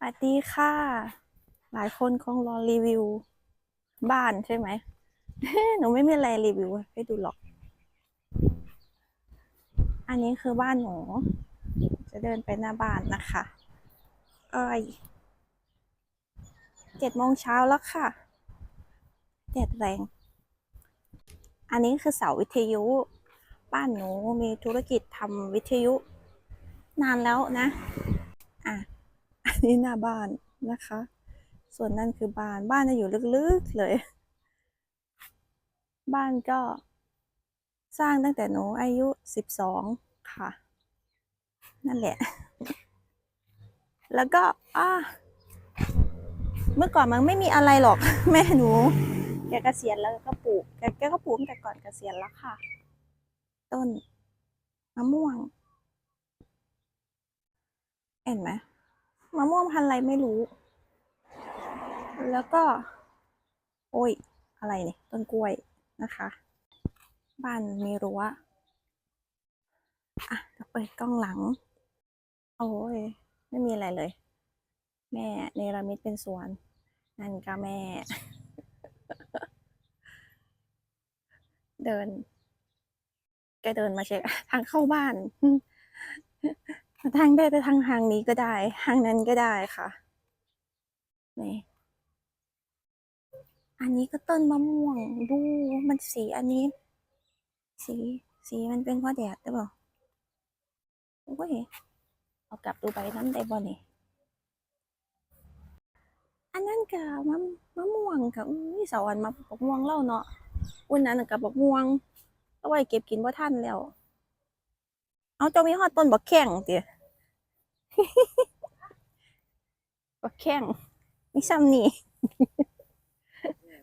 สวัสดีค่ะ หลายคนคงรอรีวิว บ้านใช่ไหม หนูไม่มีอะไรรีวิวให้ดูหรอก อันนี้คือบ้านหนู จะเดินไปหน้าบ้านนะคะเอ้ยเจ็ดโมงเช้าแล้วค่ะแดดแรง อันนี้คือเสาวิทยุ บ้านหนูมีธุรกิจทำวิทยุ นานแล้วนะ อะ นี้หน้าบ้านนะคะ ส่วนนั่นคือบ้านบ้านจะอยู่ลึกๆเลย บ้านก็สร้างตั้งแต่หนูอายุสิบสองค่ะ นั่นแหละ แล้วก็อ่าเมื่อก่อนมันไม่มีอะไรหรอก แม่หนูแกเกษียณแล้วก็ปลูกแกแกก็ปลูกแต่ก่อนเกษียณแล้วค่ะ ต้นมะม่วงเห็นไหม มะม่วงพันอะไรไม่รู้ แล้วก็ โอ้ย อะไรเนี่ยต้นกล้วยนะคะ บ้านมีรั้วอะเดี๋ยวเปิดกล้องหลัง โอ้ย ไม่มีอะไรเลย แม่เนรมิตเป็นสวน นั่นก็แม่ เดิน แกเดินมาเช็คทางเข้าบ้าน ทางได้แต่ทางทางนี้ก็ได้ทางนั้นก็ได้ค่ะนี่อันนี้ก็ต้นมะม่วงดูมันสีอันนี้ สีสีมันเป็นเพราะแดดหรือเปล่าโอ้ยเอากลับดูใบนั้นได้บ่นี่อันนั้นกับมะมะม่วงกับอุ้ยเสาอันมะบกม่วงเล่าเนาะอุ่นนั้นกับบกม่วงเอาไว้เก็บกินบ่ทันแล้ว เอาเจ้ามีฮอดต้นบักแข้งติบักแข้งมีซ้ำนี่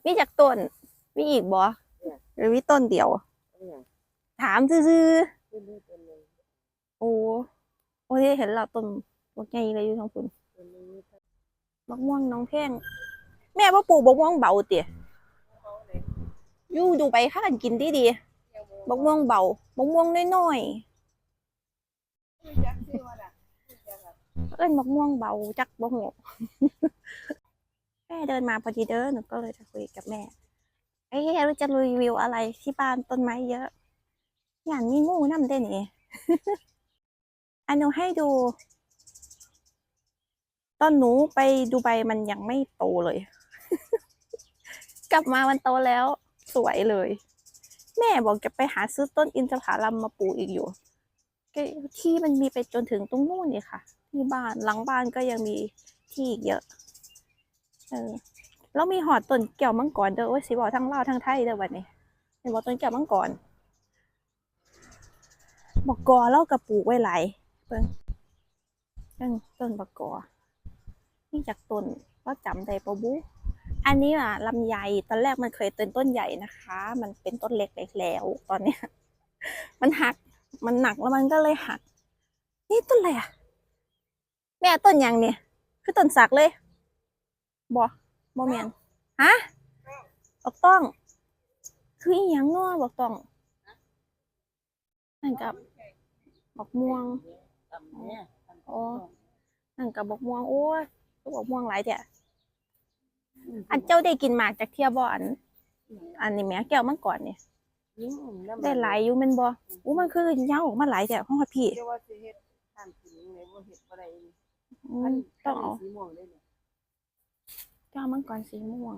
มีจากต้น มีอีกบ่หรือมีต้นเดียว ถามซื่อๆโอ้โอ้ที่เห็นเราต้นบักใหญ่เลยอยู่ทางฝุ่นบักม่วงน้องแพงแม่ว่าปลูกบักม่วงเบาเตี๋ยยู่ดูไปข้ากันกินดีดีบักม่วงเบาบักม่วงน้อยๆ เอิ้นบักม่วงเบาจักบ่หูแม่เดินมาพอดีเด้อหนูก็เลยจะคุยกับแม่เอ้ยเราจะรีวิวอะไรที่บ้านต้นไม้เยอะ อย่างนี้งูน้ำได้นี่อันหนูให้ดู ตอนหนูไปดูใบมันยังไม่โตเลย กลับมามันโตแล้ว สวยเลย แม่บอกจะไปหาซื้อต้นอินทผลัมมาปลูกอีกอยู่ ที่มันมีไปจนถึงตรงนู้นนี่ค่ะ ที่บ้านหลังบ้านก็ยังมีที่อีกเยอะ เออแล้วมีหอดต้นแก้วมังกรเด้อโอ้ยสิบอกทั้งลาวทั้งไทยเด้อวันนี้เป็นบอกต้นแก้วมังกรบอกกอเล่ากระปลูกไว้หลายเบิ่งเบิ่งต้นบักกอนี่จากต้นก็จำได้ปะบุ อันนี้อะลำไยตอนแรกมันเคยเป็นต้นใหญ่นะคะ มันเป็นต้นเล็กๆแล้ว ตอนเนี้ย มันหัก มันหนักแล้วมันก็เลยหัก นี่ต้นอะไรอะ แม่ต้นยังเนี่ย คือต้นสักเลยบอบ่แมนฮะบอกต้อง คืออีหยังเนาะบอกต้องนั่นกับบอกม่วงอ๋อนั่นกับบอกม่วงโอ้ยบอกม่วงหลายเด้ออันเจ้าได้กินหมากจากเทียบ่อนอันนี้แม่แก้วมังกรเนี่ย ได้หลายอยู่แม่นบ่อู้มันคือเหย้าออกมาหลายแต่ของพี่เดี๋ยวว่าสิเฮ็ดทานกินเลยบ่เฮ็ดบ่ได้อืมต้องเอาสีม่วงเลยเนี่ยแก้วมังกรสีม่วง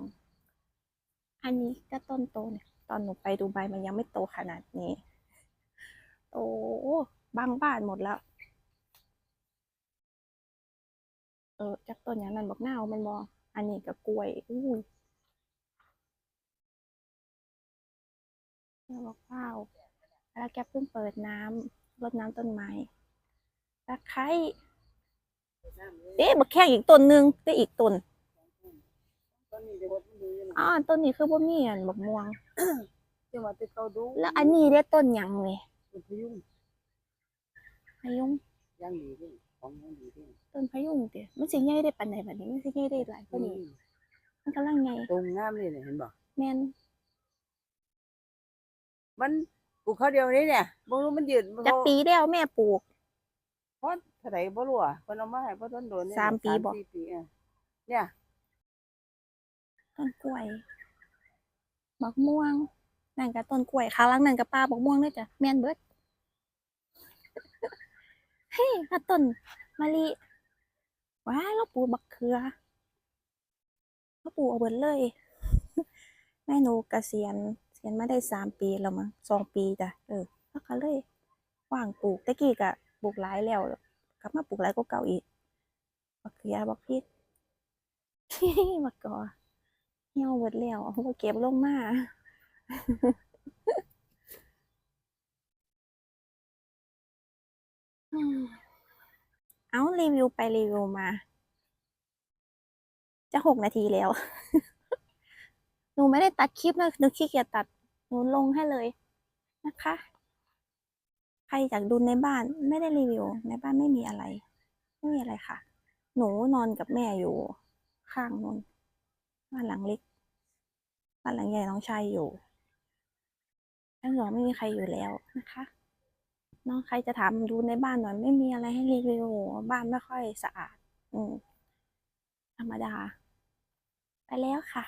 อันนี้ก็ต้นโตเนี่ย ตอนหนูไปดูใบมันยังไม่โตขนาดนี้ โตบางบ้านหมดแล้ว เออจากต้นอย่างนั้นบอกหน้าวแมันบออันนี้ก็กล้วยอุ้ ยแล้วบอกว้าวแล้วแกเพิ่งเปิดน้ำรดน้ำต้นไม้ตะไคร้เอ๊ะบักแค่อีกต้นหนึ่งได้อีกต้นตอนนี้เดี๋ยวว่ามันดูอยู่อ๋อต้นนี้คือบ่มีอันบักม่วงจังหวัดที่เขาดูแล้วอันนี้ได้ต้นหยังเลยเป็นพยุงพะยุงย่างดีเด้ของย่างดีเด้ต้นพะยุงเตี๋ยมันสิใหญ่ได้ปานใดบัดนี้มันสิใหญ่ได้หลายกว่านี้มันกำลังใหญ่ตรงงามเลยเนี่ยเห็นบ่แม่น มันปลูกเขาเดียวนี้เนี่ยบ่รู้มันยืนจากปีแล้วแม่ปลูกเท่าไหร่บ่รู้อะเพิ่นเอามาให้บ่ทันโดนเนี่ยสามปีบ่ สี่ปีอะเนี่ย ต้นกล้วยบักม่วงนั่นก็ต้นกล้วยข้างหลังนั่นก็ป่าบักม่วงด้วยจ้ะแม่นเบิดเฮ้ยถ้าต้นมะลิว้ายเราปลูกบักเขือเราปลูกเอาเบิดเลย แม่หนูเกษียณ เกษียณมาได้สามปีแล้วมั้งสองปีจ้ะเออแล้วก็เลยว่างปลูกตะกี้ก็ปลูกหลายแล้วกลับมาปลูกหลายก็เก่าอีกบักเขือบักพริกบักกอเหี่ยวเบิดแล้วเอาก็เก็บลงมาเอารีวิวไปรีวิวมา จะหกนาทีแล้ว หนูไม่ได้ตัดคลิปนะหนูขี้เกียจตัด หนูลงให้เลยนะคะ ใครอยากดูในบ้านไม่ได้รีวิว ในบ้านไม่มีอะไร ไม่มีอะไรค่ะ หนูนอนกับแม่อยู่ ข้างนู้นบ้านหลังเล็กบ้านหลังใหญ่น้องชายอยู่ทั้งสองไม่มีใครอยู่แล้วนะคะน้องใครจะถามดูในบ้านหน่อยไม่มีอะไรให้รีวิวบ้านไม่ค่อยสะอาด อืมธรรมดา ไปแล้วค่ะ